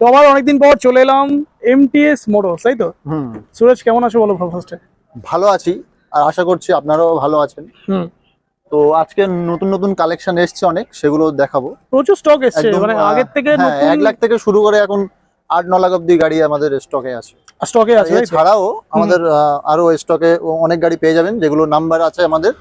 তো আবার অনেকদিন পর চলে এলাম এমটিএস মোটরস তাই তো? সুরজ কেমন আছো বলো ফার্স্টে ভালো আছি আর আশা করছি আপনারাও ভালো আছেন। তো আজকে নতুন নতুন কালেকশন এসছে অনেক সেগুলো দেখাবো। প্রচুর স্টক এসছে মানে আগের থেকে হ্যাঁ, এক লাখ থেকে শুরু করে এখন আট ন লাখ অব্দি গাড়ি আমাদের স্টকে আছে। স্টকে আছে ছাড়াও আমাদের আরও স্টকে অনেক গাড়ি পেয়ে যাবেন যেগুলো নাম্বার আছে আমাদের।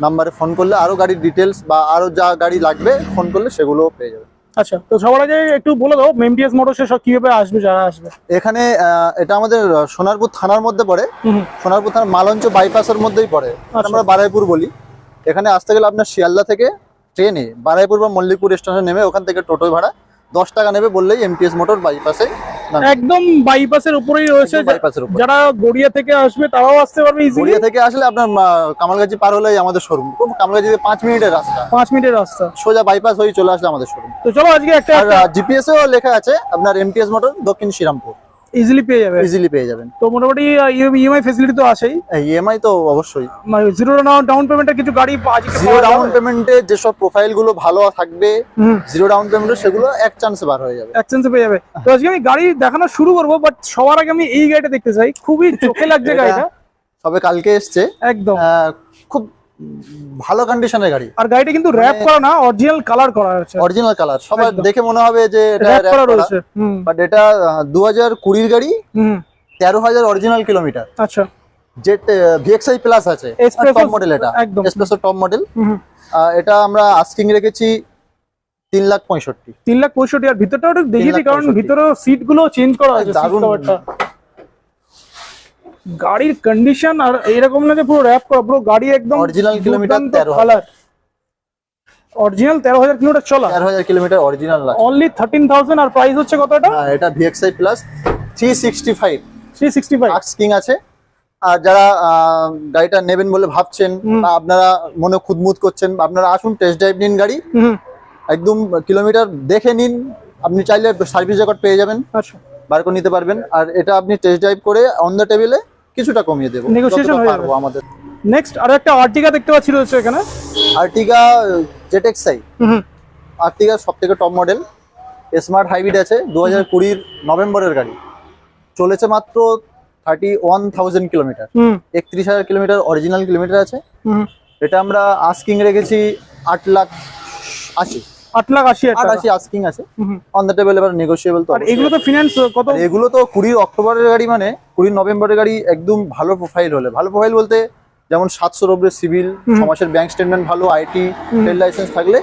নাম্বারে ফোন করলে আরও গাড়ির ডিটেলস বা আরও যা গাড়ি লাগবে ফোন করলে সেগুলো পেয়ে যাবেন। আচ্ছা তো সবার আগে একটু বলে দাও এমটিএস মোটরসে সব কীভাবে আসবে যারা আসবে? এখানে এটা আমাদের সোনারপুর থানার মধ্যে পড়ে। সোনারপুর থানার মালঞ্চ বাইপাসের মধ্যেই পড়ে। আচ্ছা। আমরা বারাইপুর বলি। এখানে আসতে গেলে আপনার শিয়ালদা থেকে ট্রেনে বারাইপুর বা মল্লিকপুর স্টেশনে নেমে ওখান থেকে টোটো ভাড়া দশ টাকা নেবে বললেই এমটিএস মোটর বাইপাসে একদম বাইপাসের উপরেই রয়েছে। যারা গড়িয়া থেকে আসবে তারাও আসতে পারবে গড়িয়া থেকে আসলে আপনার কামালগাজি কামালগাছি পার হলেই আমাদের শোরুম কামালগাছি পাঁচ মিনিটের রাস্তা। পাঁচ মিনিটের রাস্তা। সোজা বাইপাস হয়ে চলে আসলে আমাদের শোরুম তো চলো আজকে একটা জিপিএস এও লেখা আছে আপনার এমপিএস মোটর দক্ষিণ শ্রীরামপুর। ইজিলি পেয়ে যাবে ইজিলি পেয়ে যাবেন। তো মোটামুটি ইএমআই ফেসিলিটি তো আছেই। ইএমআই তো অবশ্যই। মানে জিরো ডাউন পেমেন্টের কিছু গাড়ি জিরো ডাউন পেমেন্টে যেসব প্রোফাইলগুলো ভালো থাকবে জিরো ডাউন পেমেন্টে সেগুলো এক চান্সে বার হয়ে যাবে। এক্সচেঞ্জে পেয়ে যাবে। তো আজকে আমি গাড়ি দেখানো শুরু করব বাট সবার আগে আমি এই গাড়িটা দেখতে চাই। খুবই চোখে লাগছে গাড়িটা। সবে কালকে এসছে। একদম। খুব ভালো কন্ডিশনের গাড়ি। আর গাড়িটা কিন্তু র্যাপ করা না অরিজিনাল কালার করা আছে। অরিজিনাল কালার সবাই দেখে মনে হবে যে এটা র্যাপ করা রয়েছে বাট এটা দু হাজার কুড়ির গাড়ি হুম। তেরো হাজার অরিজিনাল কিলোমিটার আচ্ছা। জেট ভিএক্সআই প্লাস আছে। টপ মডেল এটা। একদম। এসপ্রেসো টপ মডেল এটা আমরা আস্কিং রেখেছি তিন লাখ পঁয়ষট্টি। তিন লাখ পঁয়ষট্টি আর ভিতরটা একটু দেখিয়ে দিই কারণ। ভিতরে সিটগুলো চেঞ্জ করা আছে দারুণ। গাড়ির কন্ডিশন আর এরকম না যে পুরো র্যাপ করা পুরো গাড়ি একদম অরিজিনাল কিলোমিটার 13,000 কালার অরিজিনাল তেরো হাজার কিলোমিটার চলা। তেরো হাজার কিলোমিটার অরিজিনাল আছে অনলি থার্টিন থাউজেন্ড আর প্রাইস হচ্ছে কত এটা? হ্যাঁ, এটা VXI plus three sixty five three sixty five asking আছে। আর যারা গাড়িটা নেবেন বলে ভাবছেন বা আপনারা মনে খুদমুদ করছেন আপনারা আসুন টেস্ট ড্রাইভ নিন গাড়ি। একদম কিলোমিটার দেখে নিন। আপনি চাইলে সার্ভিস রেকর্ড পেয়ে যাবেন। আচ্ছা। বার করে নিতে পারবেন। আর এটা আপনি টেস্ট ড্রাইভ করে অন দ্য টেবিলে কিছুটা কমিয়ে দেবো। হয়ে যাবে। আমাদের। নেক্সট আর একটা আর্টিকা দেখতে পাচ্ছি রয়েছে এখানে। আর্টিগা জেটেক্সাই হুম আর্টিগা সব থেকে টপ মডেল স্মার্ট হাইব্রিড আছে দু হাজার কুড়ির নভেম্বরের গাড়ি। চলেছে মাত্র থার্টি ওয়ান থাউজেন্ড কিলোমিটার একত্রিশ হাজার কিলোমিটার অরিজিনাল কিলোমিটার আছে। এটা আমরা আস্কিং রেখেছি আট লাখ আশি। লাখ হাজার আস্কিং আছে। অন দ্য টেবিল এবার তো আর এগুলো তো ফিনান্স কত? এগুলো তো কুড়ির অক্টোবরের গাড়ি মানে কুড়ির নভেম্বরের গাড়ি একদম ভালো প্রোফাইল হলে। ভালো প্রোফাইল বলতে যেমন সাতশোর ওপরে সিভিল হুম। ছ মাসের ব্যাংক স্টেটমেন্ট ভালো আইটি ট্রেড লাইসেন্স থাকলে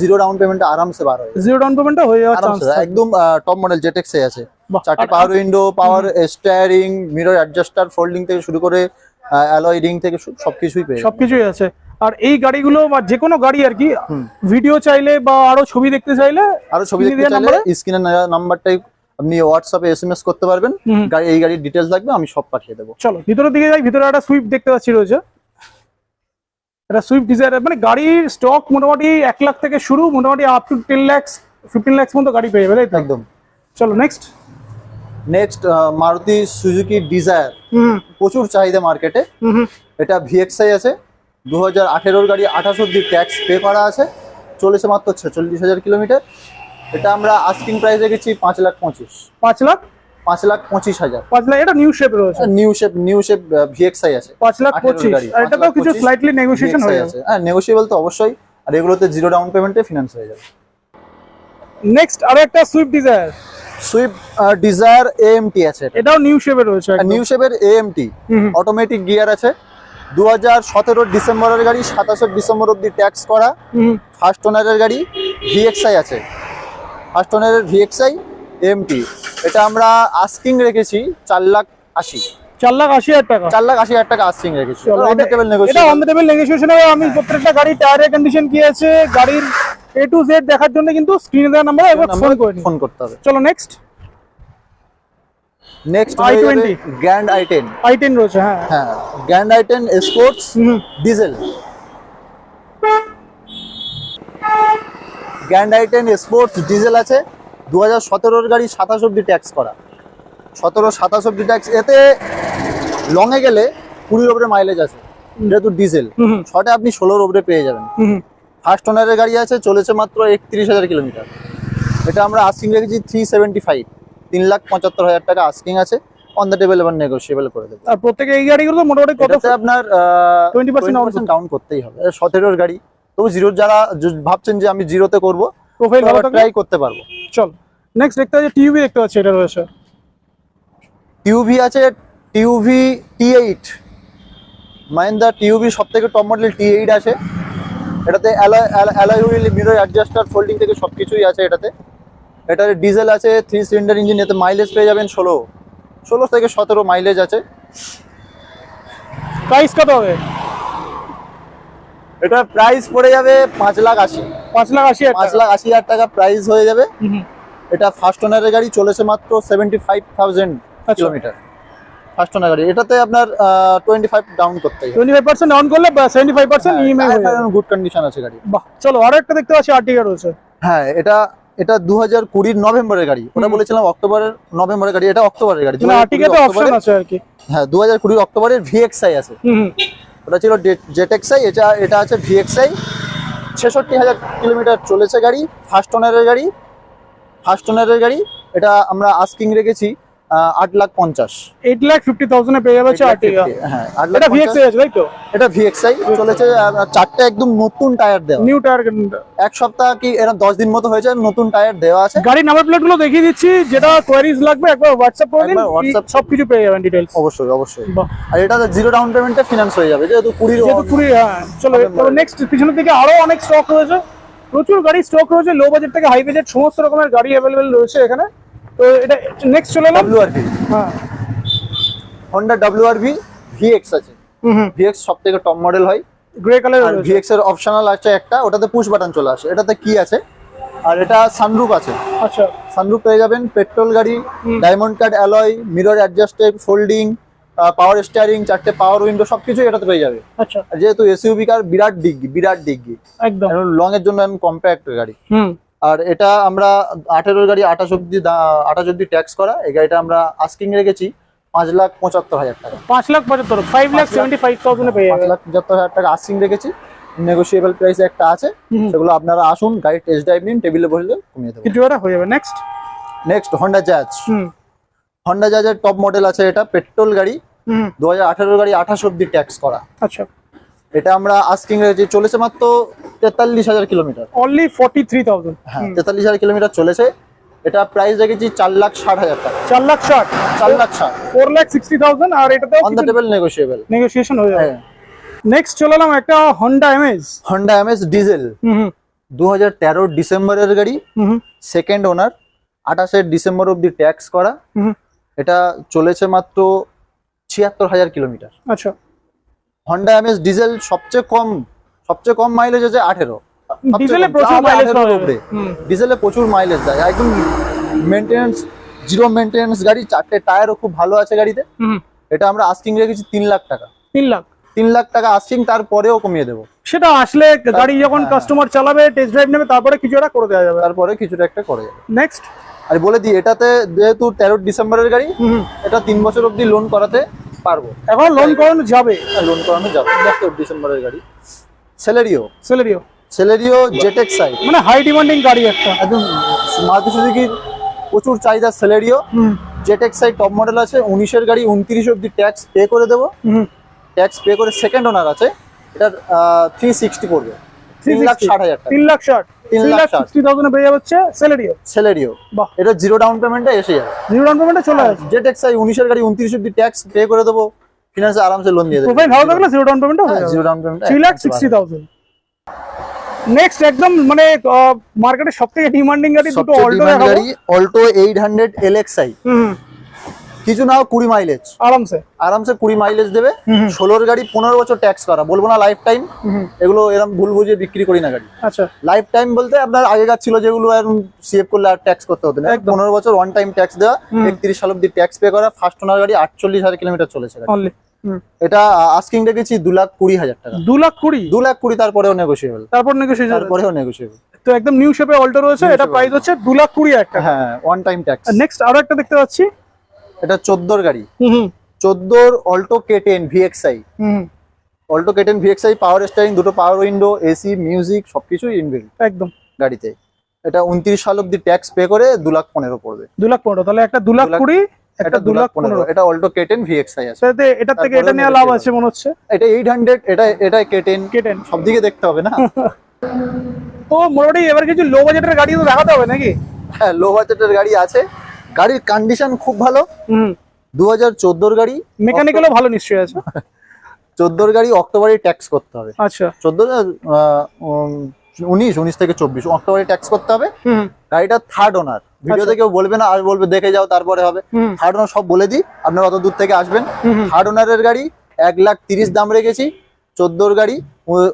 জিরো ডাউন পেমেন্টে আরামসে বার হয় জিরো ডাউন পেমেন্টটা হয়ে যাওয়ার চান্স একদম টপ মডেল জেটেক্সে আছে। চারটে power window power steering mirror adjuster folding থেকে শুরু করে অ্যালয় রিং থেকে সব- সবকিছুই পেয়ে সবকিছুই আছে। আর এই গাড়িগুলো বা যে কোনো গাড়ি আর কি ভিডিও চাইলে বা আরও ছবি দেখতে চাইলে আরও ছবি দেখতে চাইলে? স্ক্রিনের নাম্বারটাই আপনি হোয়াটসঅ্যাপে এসএমএস করতে পারবেন। গাড়ি এই গাড়ির ডিটেলস লাগবে আমি সব পাঠিয়ে দেবো। চলো ভিতরের দিকে যাই ভিতরে একটা সুইফট দেখতে পাচ্ছি রয়েছে। এটা সুইফট ডিজায়ার মানে গাড়ির স্টক মোটামুটি এক লাখ থেকে শুরু মোটামুটি up to ten lakhs fifteen lakhs পর্যন্ত গাড়ি পেয়ে যাবে তাই একদম। চলো next next Maruti Suzuki Dzire হুম। প্রচুর চাহিদা মার্কেটে এটা ভিএক্সআই আছে। দু হাজার আঠেরোর গাড়ি আঠাশ অব্দি ট্যাক্স পে করা আছে। চলেছে মাত্র ছেচল্লিশ হাজার কিলোমিটার। এটা আমরা আস্কিং প্রাইস রেখেছি পাঁচ লাখ পঁচিশ। পাঁচ লাখ? পাঁচ লাখ পঁচিশ হাজার। পাঁচ লাখ এটা নিউ শেপ রয়েছে। New shape new shape VXI আছে। পাঁচ লাখ 18 পঁচিশ। এটা তো কিছু স্লাইটলি নেগোসিয়েশন হয়ে যাবে। আছে হ্যাঁ নেগোসিয়েবল তো অবশ্যই। আর এগুলোতে জিরো ডাউন পেমেন্টে ফিনান্স হয়ে যাবে। নেক্সট আরও একটা Swift Dzire Swift Dzire AMT আছে এটাও নিউ শেপে রয়েছে। নিউ শেপের এএমটি। অটোমেটিক গিয়ার আছে। দু হাজার সতেরোর ডিসেম্বরের গাড়ি সাতাশে ডিসেম্বর অব্দি ট্যাক্স করা। ফার্স্ট ওনারের গাড়ি ভিএক্সআই আছে। ফার্স্ট ওনারের ভিএক্সআই এমটি এটা আমরা আস্কিং রেখেছি চার লাখ আশি। চার লাখ আশি হাজার টাকা। চার লাখ আশি হাজার টাকা আস্কিং রেখেছি। এটা- অন টেবিল নেগোসিয়েশন হবে আমি প্রত্যেকটা গাড়ির টায়ারের কন্ডিশন কি আছে গাড়ির এ টু জেড দেখার জন্য কিন্তু স্ক্রিনে দেওয়া নাম্বারে একবার ফোন করে ফোন করতে হবে। চলো next next i20 Grand I ten I ten রয়েছে হ্যাঁ হ্যাঁ Grand I ten sports diesel Grand I ten sports diesel আছে। দু হাজার সতেরোর গাড়ি সাতাশ অব্দি ট্যাক্স করা। সতেরো সাতাশ অব্দি ট্যাক্স এতে লংয়ে গেলে কুড়ির ওপরে মাইলেজ আছে। যেহেতু ডিজেল শর্টে আপনি ষোলোর ওপরে পেয়ে যাবেন। ফার্স্ট ওনারের গাড়ি আছে চলেছে মাত্র একত্রিশ হাজার কিলোমিটার। এটা আমরা আস্কিং রেখেছি থ্রি সেভেন্টি ফাইভ তিন লাখ পঁচাত্তর হাজার টাকা আস্কিং আছে। অন দ্য টেবিল এবার নেগোসিয়েবল করে দেবো। আর প্রত্যেকে এই গাড়িগুলো তো মোটামুটি কত আপনার 20% down ডাউন করতেই হবে। সতেরোর গাড়ি। তবু জিরো যারা ভাবছেন যে আমি জিরোতে করব প্রোফাইল ভালো ট্রাই করতে পারব। চল নেক্সট দেখতে পাচ্ছি টিউবি দেখতে পাচ্ছি এটা রয়েছে। টিউভি আছে TUV T eight Mahindra TUV সব থেকে টপ মডেল টি এইট আছে। এটাতে alloy wheel mirror adjuster folding থেকে সব কিছুই আছে এটাতে। এটার ডিজেল আছে থ্রি সিলিন্ডার ইঞ্জিন এতে মাইলেজ পেয়ে যাবেন ষোলো। ষোলো থেকে সতেরো মাইলেজ আছে। প্রাইস কত হবে? এটা প্রাইস পড়ে যাবে পাঁচ লাখ আশি। পাঁচ লাখ আশি পাঁচ লাখ আশি হাজার টাকা প্রাইস হয়ে যাবে। এটা ফার্স্ট ওনারের গাড়ি চলেছে মাত্র seventy five thousand. Kilometre first owner গাড়ি। এটাতে আপনার টোয়েন্টি ফাইভ ডাউন করতে হবে। টোয়েন্টি ফাইভ পার্সেন্ট ডাউন করলে seventy five percent EMI good condition আছে গাড়ি বাহ চলো আরও একটা দেখতে পাচ্ছি আর্টিকা রয়েছে। হ্যাঁ এটা এটা দু হাজার কুড়ির নভেম্বরের গাড়ি। ওটা বলেছিলাম অক্টোবরের নভেম্বরের গাড়ি এটা অক্টোবরের গাড়ি। মানে হ্যাঁ দু হাজার কুড়ির অক্টোবরের ভিএক্সআই আছে। ওটা ছিল জেটেক্সআই এটা এটা আছে ভিএক্সআই ছেষট্টি হাজার কিলোমিটার চলেছে গাড়ি ফার্স্ট ওনারের গাড়ি ফার্স্ট ওনারের গাড়ি। এটা আমরা আস্কিং রেখেছি। আট লাখ পঞ্চাশ। এইট লাখ ফিফটি থাউজেন্ডে পেয়ে যাবে হ্যাঁ এটা পঞ্চাশ। ভিএক্স আছে তাই তো? এটা ভিএক্সআই চলেছে চারটে একদম নতুন টায়ার দেওয়া। নিউ টায়ার এক সপ্তাহ কি দশ দিন মতো হয়েছে নতুন টায়ার দেওয়া আছে। গাড়ির নাম্বার প্লেটগুলো দেখিয়ে দিচ্ছি যেটা কোয়ারিজ লাগবে একবার হোয়াটসঅ্যাপ করে দিন একবার সব কিছু পেয়ে যাবেন অবশ্যই অবশ্যই। বাহ। আর এটা জিরো ডাউন পেমেন্টে ফিনান্স হয়ে যাবে যেহেতু কুড়ির যেহেতু কুড়ি হ্যাঁ চলো নেক্সট পিছনের দিকে আরও অনেক স্টক রয়েছে। প্রচুর গাড়ি স্টক রয়েছে লো বাজেট থেকে হাই বাজেট সমস্ত রকমের গাড়ি অ্যাভেলেবেল রয়েছে এখানে। তো এটা নেক্সট চলে এলাম। ডাব্লিউ হ্যাঁ। Honda W R V VX আছে। ভিএক্স সব থেকে টপ মডেল হয়। গ্রে কালার আর ভিএক্স এর অপশনাল আছে একটা ওটাতে পুশ বাটন চলে আসে। এটাতে কি আছে? আর এটা সানরুফ আছে। আচ্ছা। সানরুফ পেয়ে যাবেন পেট্রোল গাড়ি diamond cut alloy mirror adjusted folding power steering চারটে পাওয়ার উইন্ডো সবকিছু এটাতে পেয়ে যাবে। আচ্ছা। যেহেতু এসইউবি কার বিরাট ডিগ্গি বিরাট ডিগ্গি। একদম। লং এর জন্য আমি কম্প্যাক্ট গাড়ি। হুম। আর এটা আমরা আঠেরোর গাড়ি আঠাশ অব্দি আঠাশ অব্দি ট্যাক্স করা এই গাড়িটা আমরা আস্কিং রেখেছি পাঁচ লাখ পঁচাত্তর হাজার টাকা। পাঁচ লাখ পঁচাত্তর five lakh seventy five thousand পাঁচ লাখ পঁচাত্তর হাজার টাকা আস্কিং রেখেছি। নেগোসিয়েবল প্রাইস একটা আছে। সেগুলো আপনারা আসুন গাড়ি টেস্ট ড্রাইভ নিন টেবিলে বসে বসলে কমিয়ে দেবো। কিছু হয়ে যাবে। Next next Honda Jazz Honda জাজের top model আছে এটা পেট্রোল গাড়ি। দু হাজার আঠারোর গাড়ি আঠাশ অব্দি ট্যাক্স করা। আচ্ছা। এটা আমরা আস্কিং রেখেছি চলেছে মাত্র তেতাল্লিশ হাজার kilometre. Only forty three thousand হ্যাঁ তেতাল্লিশ হাজার কিলোমিটার চলেছে। এটা প্রাইস রেখেছি চার লাখ ষাট হাজার টাকা। চার লাখ ষাট। চার লাখ ষাট। ফোর লাখ সিক্সটি থাউজেন্ড আর এটাতেও on the table negotiable negotiation হয়ে যাবে। হ্যাঁ। নেক্সট চলে এলাম একটা Honda Amaze Honda Amaze diesel দু হাজার তেরোর ডিসেম্বরের গাড়ি। সেকেন্ড ওনার আঠাশের ডিসেম্বর অব্দি ট্যাক্স করা। হুম। এটা চলেছে মাত্র ছিয়াত্তর হাজার কিলোমিটার। আচ্ছা। হন্ডা এমএস ডিজেল সবচেয়ে কম সবচেয়ে কম মাইলেজ আছে আঠেরো। ডিজেলে প্রচুর মাইলেজ 18 পাওয়া যাবে উপরে। ডিজেলে প্রচুর মাইলেজ দেয় একদম মেনটেনেন্স জিরো মেনটেনেন্স গাড়ি চারটে টায়ারও খুব ভালো আছে গাড়িতে। এটা আমরা আস্কিং রেখেছি তিন লাখ টাকা। তিন লাখ। তিন লাখ টাকা আস্কিং তারপরেও কমিয়ে দেবো। সেটা আসলে গাড়ি যখন হ্যাঁ। কাস্টমার চালাবে টেস্ট ড্রাইভ নেবে তারপরে কিছু একটা করে দেওয়া যাবে। তারপরে কিছুটা একটা করে যাবে নেক্সট আর বলে দিই এটাতে যেহেতু তেরো ডিসেম্বরের গাড়ি এটা তিন বছর অবধি লোন করাতে পারব। এখন লোন করানো যাবে। লোন করানো যাবে। ডিসেম্বরের গাড়ি। Celerio Celerio Celerio ZXI মানে হাই ডিমান্ডিং গাড়ি একটা। একদম মারুতি সুজুকির প্রচুর চাহিদা সেলেরিও হুম। জেটেক্স সাইড টপ মডেল আছে। উনিশের গাড়ি উনত্রিশ অব্দি ট্যাক্স পে করে দেবো। ট্যাক্স পে করে সেকেন্ড ওনার আছে। এটার থ্রি সিক্সটি পড়বে। তিন লাখ ষাট হাজার তিন লাখ ষাট। তিন তিন লাখ লাখ ষাট। সিক্সটি থাউজেন্ড পেয়ে যাচ্ছে সেলেরিও সেলেরিও বাহ। এটা জিরো ডাউন পেমেন্টে এসে যাবে। জিরো ডাউন পেমেন্টে চলে আসবে। জেটেক্স আই উনিশের গাড়ি উনত্রিশ অব্দি ট্যাক্স পে করে দেবো ফিনান্সে আরামসে লোন দিয়ে দেবো। প্রোফাইল ভালো থাকলে জিরো ডাউন পেমেন্টও হয়ে যাবে। Zero down payment three sixty thousand next একদম মানে মার্কেটে সব থেকে ডিমান্ডিং গাড়ি দুটো অল্টো গাড়ি অল্টো এইট হান্ড্রেড এলএক্সআই হুম। কিছু নাও কুড়ি মাইলেজ আরামসে। আরামসে কুড়ি মাইলেজ দেবে। ষোলোর গাড়ি পনেরো বছর ট্যাক্স করা। বলব না লাইফ টাইম এগুলো এরকম ভুল বুঝিয়ে বিক্রি করি না গাড়ি। আচ্ছা। লাইফ টাইম বলতে আপনার আগেকার ছিল যেগুলো সেভ করলে আর ট্যাক্স করতে হতো না। পনেরো বছর ওয়ান টাইম ট্যাক্স দেওয়া। একত্রিশ সাল অব্দি ট্যাক্স পে করা। ফার্স্ট ওনার গাড়ি আটচল্লিশ হাজার কিলোমিটার চলেছে এটা আস্কিং রেখেছি দু লাখ কুড়ি হাজার টাকা। দু লাখ কুড়ি? দু লাখ কুড়ি তারপরেও নেগোসিয়েবল তারপর নেগোসিয়েশন তারপরেও নেগোসিয়েবল তো একদম নিউ শেপে অল্টো রয়েছে। এটা প্রাইস হচ্ছে দু লাখ কুড়ি টাকা। হ্যাঁ ওয়ান টাইম ট্যাক্স নেক্সট আরও একটা দেখতে পাচ্ছি। এটা চোদ্দোর গাড়ি। চোদ্দোর অল্টো কে টেন ভিএক্সআই হুম Alto K ten VXI power steering দুটো পাওয়ার উইন্ডো এসি মিউজিক সবকিছুই ইনবিল্ড একদম। গাড়িতে। এটা উনত্রিশ সাল অব্দি ট্যাক্স পে করে দু লাখ পনেরো পড়বে। দু লাখ পনেরো তাহলে একটা দু লাখ কুড়ি এটা দু লাখ পনেরো। এটা অল্টো কেটেন ভিএক্সআই আছে। থেকে এটা নেওয়া লাভ আছে মনে হচ্ছে? এটা এইট হান্ড্রেড এটা এটা কেটেন কেটেন সব দিকে দেখতে হবে না? তো মোটামুটি এবার কিছু লো বাজেটের গাড়ি তো দেখাতে হবে নাকি? হ্যাঁ লো বাজেটের গাড়ি আছে। গাড়ির কন্ডিশন খুব ভালো। দু হাজার চোদ্দোর গাড়ি মেকানিক্যালও ভালো নিশ্চয়ই আছে। চোদ্দোর গাড়ি অক্টোবরে ট্যাক্স করতে হবে। আচ্ছা। চোদ্দ উনিশ উনিশ থেকে চব্বিশ অক্টোবরে ট্যাক্স করতে হবে। হুম। গাড়িটা থার্ড ওনার ভিডিওতে কেউ বলবে না আর বলবে দেখে যাও তারপরে হবে। থার্ড ওনার সব বলে দিই আপনারা অত দূর থেকে আসবেন। থার্ড ওনারের গাড়ি এক লাখ তিরিশ দাম রেখেছি। চোদ্দোর গাড়ি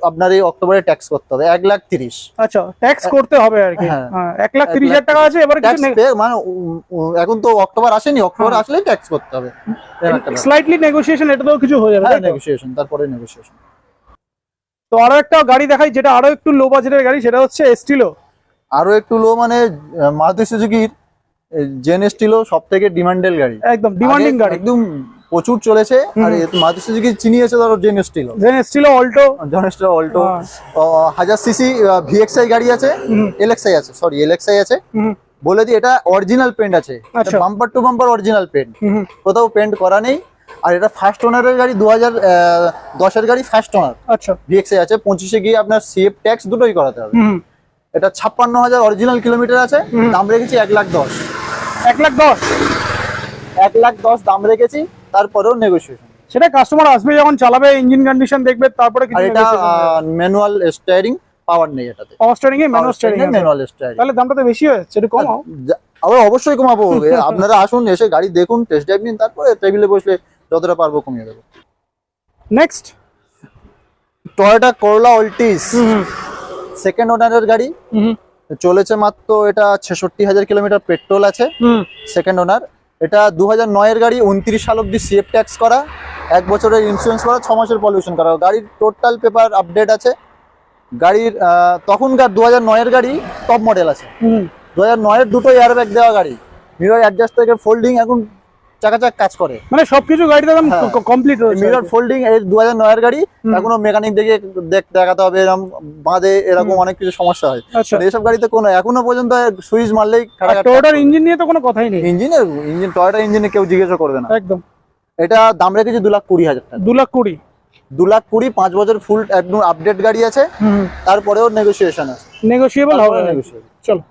আপনার এই অক্টোবরে ট্যাক্স করতে হবে এক লাখ তিরিশ। আচ্ছা ট্যাক্স করতে হবে আর কি। হ্যাঁ। হ্যাঁ, এক লাখ তিরিশ হাজার টাকা আছে এবার মানে এখন তো অক্টোবর আসেনি অক্টোবর হ্যাঁ। আসলেই ট্যাক্স করতে হবে। একটা স্লাইটলি নেগোসিয়েশন এটাতেও কিছু হয়ে যাবে নেগোসিয়েশন তারপরে নেগোসিয়েশন তো আরও একটা গাড়ি দেখাই যেটা আরও একটু লো বাজেটের গাড়ি সেটা হচ্ছে এস্টিলো আরও একটু লো মানে মারুতি সুজুকির জেন স্টিলো সব থেকে ডিমান্ডেল গাড়ি। একদম ডিমান্ডিং গাড়ি। একদম প্রচুর চলেছে আর মারুতি সুজুকি চিনিয়েছে ধরো Zen Estilo Zen Estilo Alto Zen Estilo Alto. হাজার সিসি ভিএক্সআই গাড়ি আছে। এলএক্সআই আছে সরি এলএক্সআই আছে। বলে দিই এটা অরিজিনাল পেন্ট আছে। Bumper to bumper original paint কোথাও পেন্ট করা নেই। আর এটা ফার্স্ট ওনারের গাড়ি দু হাজার দশের গাড়ি ফার্স্ট ওনার আচ্ছা। ভিএক্সআই আছে পঁচিশে গিয়ে আপনার সিএফ ট্যাক্স দুটোই করাতে হবে। এটা ছাপ্পান্ন হাজার অরিজিনাল কিলোমিটার আছে দাম রেখেছি এক লাখ দশ। এক লাখ দশ। এক লাখ দশ দাম রেখেছি। তারপরেও নেগোসিয়েশন সেটা কাস্টমার আসবে যখন চালাবে ইঞ্জিন কন্ডিশন দেখবে তারপরে আর এটা ম্যানুয়াল স্টায়ারিং পাওয়ার নেই এটাতে। পাওয়ার স্টারিং এ ম্যানুয়াল স্টারিং ম্যানুয়াল স্টায়ারিং তাহলে দামটা তো বেশি হয়েছে একটু কমাও। আবার অবশ্যই কমাবো। আপনারা আসুন এসে গাড়ি দেখুন টেস্ট ড্রাইভ নিন তারপরে টেবিলে বসলে যতটা পারব কমিয়ে দেবো। নেক্সট টয়োটা করলা অল্টিস সেকেন্ড ওনারের গাড়ি। হুম চলেছে মাত্র এটা ছেষট্টি হাজার কিলোমিটার পেট্রোল আছে। হুম। সেকেন্ড ওনার এটা দু হাজার নয়ের গাড়ি উনত্রিশ সাল অব্দি সিএফ ট্যাক্স করা এক বছরের ইন্স্যুরেন্স করা ছ মাসের পলিউশন করা। গাড়ির টোটাল পেপার আপডেট আছে। গাড়ির তখনকার দু হাজার নয়ের গাড়ি টপ মডেল আছে। দু হাজার নয়ের দুটো এয়ারব্যাগ দেওয়া গাড়ি। মিরর অ্যাডজাস্ট থেকে ফোল্ডিং এখন চাকাচাক কাজ করে। মানে সবকিছু একদম হ্যাঁ। কমপ্লিট মিরর ফোল্ডিং এই দু হাজার নয়ের গাড়ি হুম। এখনও মেকানিক দেখে দেখ- দেখাতে হবে এরকম বাঁধে এরকম অনেক কিছু সমস্যা হয়। আচ্ছা। এইসব গাড়িতে কোনো এখনও পর্যন্ত সুইচ মারলেই টোয়োটার ইঞ্জিন নিয়ে তো কোনো কথাই নেই। ইঞ্জিনের ইঞ্জিন টয়টা ইঞ্জিনে কেউ জিজ্ঞাসা করবে না। একদম। এটা দাম রেখেছি দু লাখ কুড়ি হাজার টাকা। দু লাখ কুড়ি। দু লাখ কুড়ি পাঁচ বছর ফুল একদম আপডেট গাড়ি আছে। তারপরেও নেগোসিয়েশন আছে। নেগোসিয়েবল হবে। negotiable। চলো।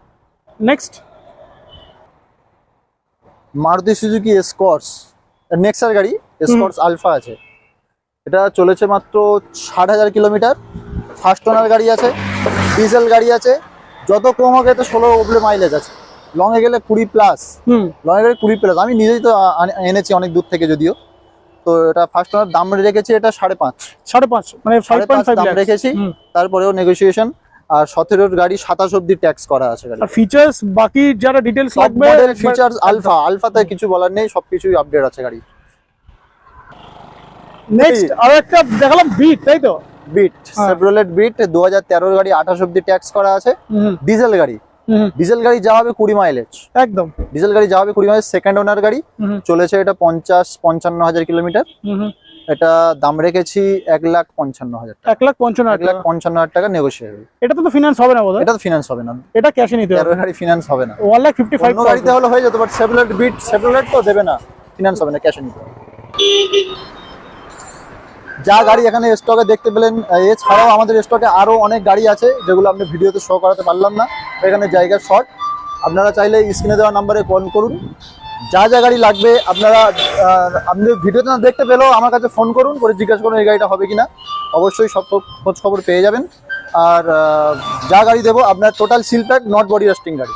নেক্সট মারুতি সুজুকি এসকর্স নেক্সার গাড়ি এসকর্স আলফা আছে। এটা চলেছে মাত্র ষাট হাজার কিলোমিটার। ফার্স্ট ওনার গাড়ি আছে ডিজেল গাড়ি আছে যত কম হোক এতে ষোলো উপরে মাইলেজ আছে। লংয়ে গেলে কুড়ি প্লাস হুম। এ গেলে কুড়ি প্লাস আমি নিজেই তো এনেছি অনেক দূর থেকে যদিও। তো এটা ফার্স্ট ওনার দাম রেখেছি এটা সাড়ে পাঁচ। সাড়ে পাঁচ মানে সাড়ে পাঁচ দাম রেখেছি। তারপরেও নেগোসিয়েশন আর সতেরোর গাড়ি সাতাশ অব্দি ট্যাক্স করা আছে ফিচার্স বাকি যারা ডিটেলস লাগবে ফিচার্স আলফা আলফাতে কিছু বলার নেই সবকিছুই আপডেট আছে গাড়ি। নেক্সট আর একটা দেখালাম বিট তাই তো? বিট হ্যাঁ। সেভরোলেট বিট দু হাজার তেরোর গাড়ি আঠাশ অব্দি ট্যাক্স করা আছে। ডিজেল গাড়ি। ডিজেল গাড়ি যা হবে কুড়ি মাইলেজ একদম। ডিজেল গাড়ি যা হবে কুড়ি মাইলেজ সেকেন্ড ওনার গাড়ি। চলেছে এটা পঞ্চাশ পঞ্চান্ন হাজার কিলোমিটার। এটা দাম রেখেছি এক লাখ পঞ্চান্ন হাজার এক লাখ পঞ্চান্ন এক লাখ পঞ্চান্ন হাজার টাকা নেগোসিয়েবল এটা তো ফিনান্স হবে না এটা তো ফিনান্স হবে না। এটা ক্যাশে নিতে হবে। গাড়ি ফিনান্স হবে না। ওয়ান লাখ ফিফটি ফাইভ গাড়িতে হলে হয়ে যেত বাট সেভরোলেট বিট সেভরোলেট তো দেবে না। ফিনান্স হবে না ক্যাশে নিতে হবে। যা গাড়ি এখানে স্টকে দেখতে পেলেন এছাড়াও আমাদের স্টকে আরও অনেক গাড়ি আছে যেগুলো আপনি ভিডিওতে শো করাতে পারলাম না। এখানে জায়গা শর্ট আপনারা চাইলে স্ক্রিনে দেওয়া নাম্বারে কল করুন। যা যা গাড়ি লাগবে আপনারা আপনি ভিডিওতে না দেখতে পেলেও আমার কাছে ফোন করুন, করে জিজ্ঞাসা করুন এই গাড়িটা হবে কি না অবশ্যই সব খোঁজ খবর পেয়ে যাবেন। আর যা গাড়ি দেবো, আপনার total seal pack not body rusting গাড়ি।